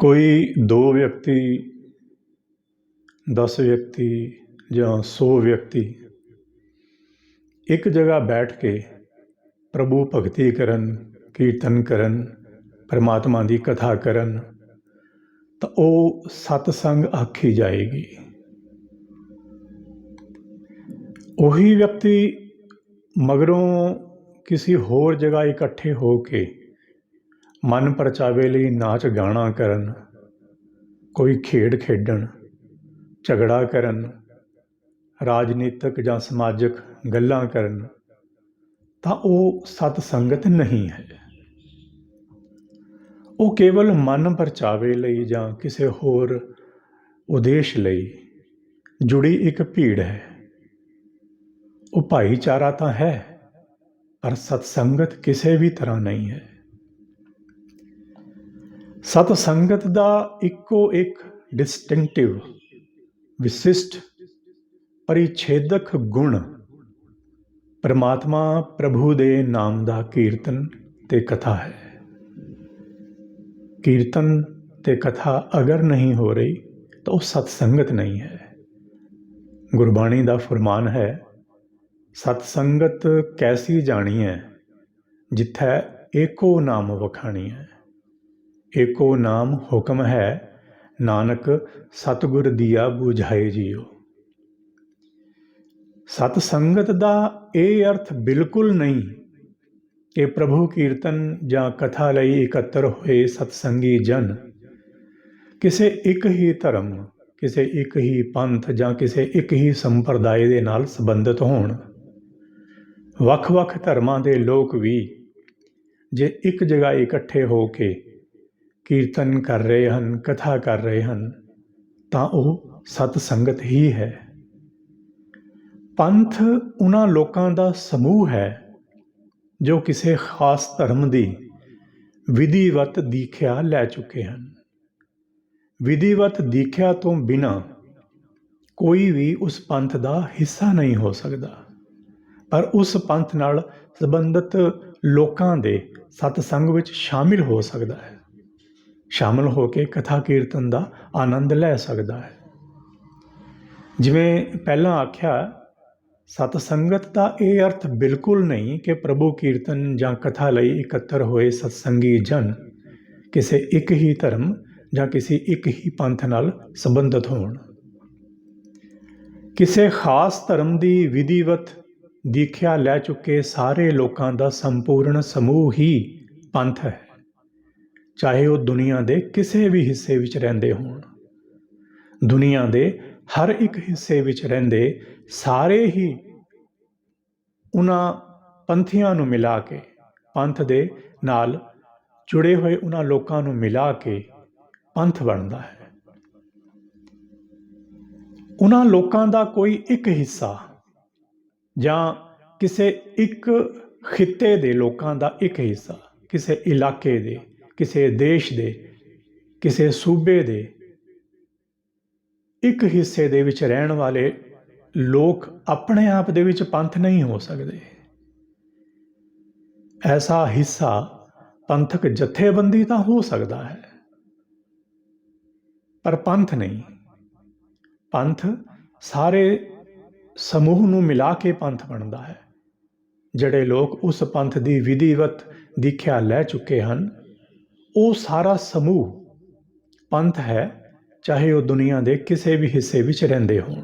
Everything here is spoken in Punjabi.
ਕੋਈ ਦੋ ਵਿਅਕਤੀ 10 ਵਿਅਕਤੀ ਜਾਂ 100 ਵਿਅਕਤੀ ਇੱਕ ਜਗ੍ਹਾ ਬੈਠ ਕੇ ਪ੍ਰਭੂ ਭਗਤੀ ਕਰਨ, ਕੀਰਤਨ ਕਰਨ, ਪਰਮਾਤਮਾ ਦੀ ਕਥਾ ਕਰਨ, ਤਾਂ ਉਹ ਸਤਸੰਗ ਆਖੀ ਜਾਏਗੀ। ਉਹੀ ਵਿਅਕਤੀ ਮਗਰੋਂ ਕਿਸੇ ਹੋਰ ਜਗ੍ਹਾ ਇਕੱਠੇ ਹੋ ਕੇ ਮਨ ਪਰਚਾਵੇ ਲਈ ਨਾਚ ਗਾਣਾ ਕਰਨ, ਕੋਈ ਖੇਡ ਖੇਡਣ, ਝਗੜਾ ਕਰਨ, ਰਾਜਨੀਤਿਕ ਜਾਂ ਸਮਾਜਿਕ ਗੱਲਾਂ ਕਰਨ, ਤਾਂ ਉਹ ਸਤ ਸੰਗਤ ਨਹੀਂ ਹੈ। ਉਹ ਕੇਵਲ ਮਨ ਪਰਚਾਵੇ ਲਈ ਜਾਂ ਕਿਸੇ ਹੋਰ ਉਦੇਸ਼ ਲਈ ਜੁੜੀ ਇੱਕ ਭੀੜ ਹੈ। ਉਹ ਭਾਈਚਾਰਾ ਤਾਂ ਹੈ, ਪਰ ਸਤ ਸੰਗਤ ਕਿਸੇ ਵੀ ਤਰ੍ਹਾਂ ਨਹੀਂ ਹੈ। ਸਤ ਸੰਗਤ ਦਾ ਇੱਕੋ ਇੱਕ ਡਿਸਟਿੰਕਟਿਵ ਵਿਸ਼ਿਸ਼ਟ ਪਰਿਛੇਦਕ ਗੁਣ, ਪਰਮਾਤਮਾ ਪ੍ਰਭੂ ਦੇ ਨਾਮ ਦਾ ਕੀਰਤਨ ਤੇ ਕਥਾ ਹੈ। ਕੀਰਤਨ ਤੇ ਕਥਾ ਅਗਰ ਨਹੀਂ ਹੋ ਰਹੀ, ਤਾਂ ਉਹ ਸਤ ਸੰਗਤ ਨਹੀਂ ਹੈ। ਗੁਰਬਾਣੀ ਦਾ ਫਰਮਾਨ ਹੈ, ਸਤ ਸੰਗਤ ਕੈਸੀ ਜਾਣੀ ਹੈ, ਜਿੱਥੇ ਏਕੋ ਨਾਮ ਵਖਾਣੀ ਹੈ। ਏਕੋ ਨਾਮ ਹੁਕਮ ਹੈ, ਨਾਨਕ ਸਤਿਗੁਰ ਦੀਆ 부ਝਾਏ ਜੀਓ। ਸਤ ਸੰਗਤ ਦਾ ਇਹ ਅਰਥ ਬਿਲਕੁਲ ਨਹੀਂ, ਕਿ ਪ੍ਰਭੂ ਕੀਰਤਨ ਜਾਂ ਕਥਾ ਲਈ ਇਕੱਤਰ ਹੋਏ ਸਤਸੰਗੀ ਜਨ। ਕਿਸੇ ਇੱਕ ਹੀ ਧਰਮ, ਕਿਸੇ ਇੱਕ ਹੀ ਪੰਥ ਜਾਂ ਕਿਸੇ ਇੱਕ ਹੀ ਸੰਪਰਦਾਇ ਦੇ ਨਾਲ ਸੰਬੰਧਿਤ ਹੋਣ। ਵੱਖ-ਵੱਖ ਧਰਮਾਂ ਦੇ ਲੋਕ ਵੀ ਜੇ ਇੱਕ ਜਗ੍ਹਾ ਇਕੱਠੇ ਹੋ ਕੇ ਕੀਰਤਨ ਕਰ ਰਹੇ ਹਨ, ਕਥਾ ਕਰ ਰਹੇ ਹਨ, ਤਾਂ ਉਹ ਸਤ ਸੰਗਤ ਹੀ ਹੈ। ਪੰਥ ਉਹਨਾਂ ਲੋਕਾਂ ਦਾ ਸਮੂਹ ਹੈ, ਜੋ ਕਿਸੇ ਖਾਸ ਧਰਮ ਦੀ ਵਿਧੀਵਤ ਦੀਖਿਆ ਲੈ ਚੁੱਕੇ ਹਨ। ਵਿਧੀਵਤ ਦੀਖਿਆ ਤੋਂ ਬਿਨਾ ਕੋਈ ਵੀ ਉਸ ਪੰਥ ਦਾ ਹਿੱਸਾ ਨਹੀਂ ਹੋ ਸਕਦਾ। ਪਰ ਉਸ ਪੰਥ ਨਾਲ ਸੰਬੰਧਿਤ ਲੋਕਾਂ ਦੇ ਸਤਸੰਗ ਵਿੱਚ ਸ਼ਾਮਿਲ ਹੋ ਸਕਦਾ ਹੈ। ਸ਼ਾਮਲ ਹੋ ਕੇ ਕਥਾ ਕੀਰਤਨ ਦਾ ਆਨੰਦ ਲੈ ਸਕਦਾ ਹੈ। ਜਿਵੇਂ ਪਹਿਲਾਂ ਆਖਿਆ, ਸਤ ਸੰਗਤ ਦਾ ਇਹ ਅਰਥ ਬਿਲਕੁਲ ਨਹੀਂ ਕਿ ਪ੍ਰਭੂ ਕੀਰਤਨ ਜਾਂ ਕਥਾ ਲਈ ਇਕੱਤਰ ਹੋਏ ਸਤਸੰਗੀ ਜਨ ਕਿਸੇ ਇੱਕ ਹੀ ਧਰਮ ਜਾਂ ਕਿਸੇ ਇੱਕ ਹੀ ਪੰਥ ਨਾਲ ਸੰਬੰਧਿਤ ਹੋਣ। ਕਿਸੇ ਖਾਸ ਧਰਮ ਦੀ ਵਿਧੀਵਤ ਦੀਖਿਆ ਲੈ ਚੁੱਕੇ ਸਾਰੇ ਲੋਕਾਂ ਦਾ ਸੰਪੂਰਨ ਸਮੂਹ ਹੀ ਪੰਥ ਹੈ। ਚਾਹੇ ਉਹ ਦੁਨੀਆ ਦੇ ਕਿਸੇ ਵੀ ਹਿੱਸੇ ਵਿੱਚ ਰਹਿੰਦੇ ਹੋਣ। ਦੁਨੀਆ ਦੇ ਹਰ ਇੱਕ ਹਿੱਸੇ ਵਿੱਚ ਰਹਿੰਦੇ ਸਾਰੇ ਹੀ ਉਹਨਾਂ ਪੰਥੀਆਂ ਨੂੰ ਮਿਲਾ ਕੇ, ਪੰਥ ਦੇ ਨਾਲ ਜੁੜੇ ਹੋਏ ਉਹਨਾਂ ਲੋਕਾਂ ਨੂੰ ਮਿਲਾ ਕੇ ਪੰਥ ਬਣਦਾ ਹੈ। ਉਹਨਾਂ ਲੋਕਾਂ ਦਾ ਕੋਈ ਇੱਕ ਹਿੱਸਾ ਜਾਂ ਕਿਸੇ ਇੱਕ ਖਿੱਤੇ ਦੇ ਲੋਕਾਂ ਦਾ ਇੱਕ ਹਿੱਸਾ, ਕਿਸੇ ਇਲਾਕੇ ਦੇ ਕਿਸੇ ਦੇਸ਼ ਦੇ, ਕਿਸੇ ਸੂਬੇ ਦੇ, ਇੱਕ ਹਿੱਸੇ ਦੇ ਵਿੱਚ ਰਹਿਣ ਵਾਲੇ ਲੋਕ ਆਪਣੇ ਆਪ ਦੇ ਵਿੱਚ ਪੰਥ ਨਹੀਂ ਹੋ ਸਕਦੇ। ਐਸਾ ਹਿੱਸਾ ਪੰਥਕ ਜਥੇਬੰਦੀ ਤਾਂ ਹੋ ਸਕਦਾ ਹੈ, ਪਰ ਪੰਥ ਨਹੀਂ। ਪੰਥ ਸਾਰੇ ਸਮੂਹ ਨੂੰ ਮਿਲਾ ਕੇ ਪੰਥ ਬਣਦਾ ਹੈ, ਜਿਹੜੇ ਲੋਕ ਉਸ ਪੰਥ ਦੀ ਵਿਧੀਵਤ ਦੀਖਿਆ ਲੈ ਚੁੱਕੇ ਹਨ। ਉਹ ਸਾਰਾ ਸਮੂਹ ਪੰਥ ਹੈ, ਚਾਹੇ ਉਹ ਦੁਨੀਆ ਦੇ ਕਿਸੇ ਵੀ ਹਿੱਸੇ ਵਿੱਚ ਰਹਿੰਦੇ ਹੋਣ।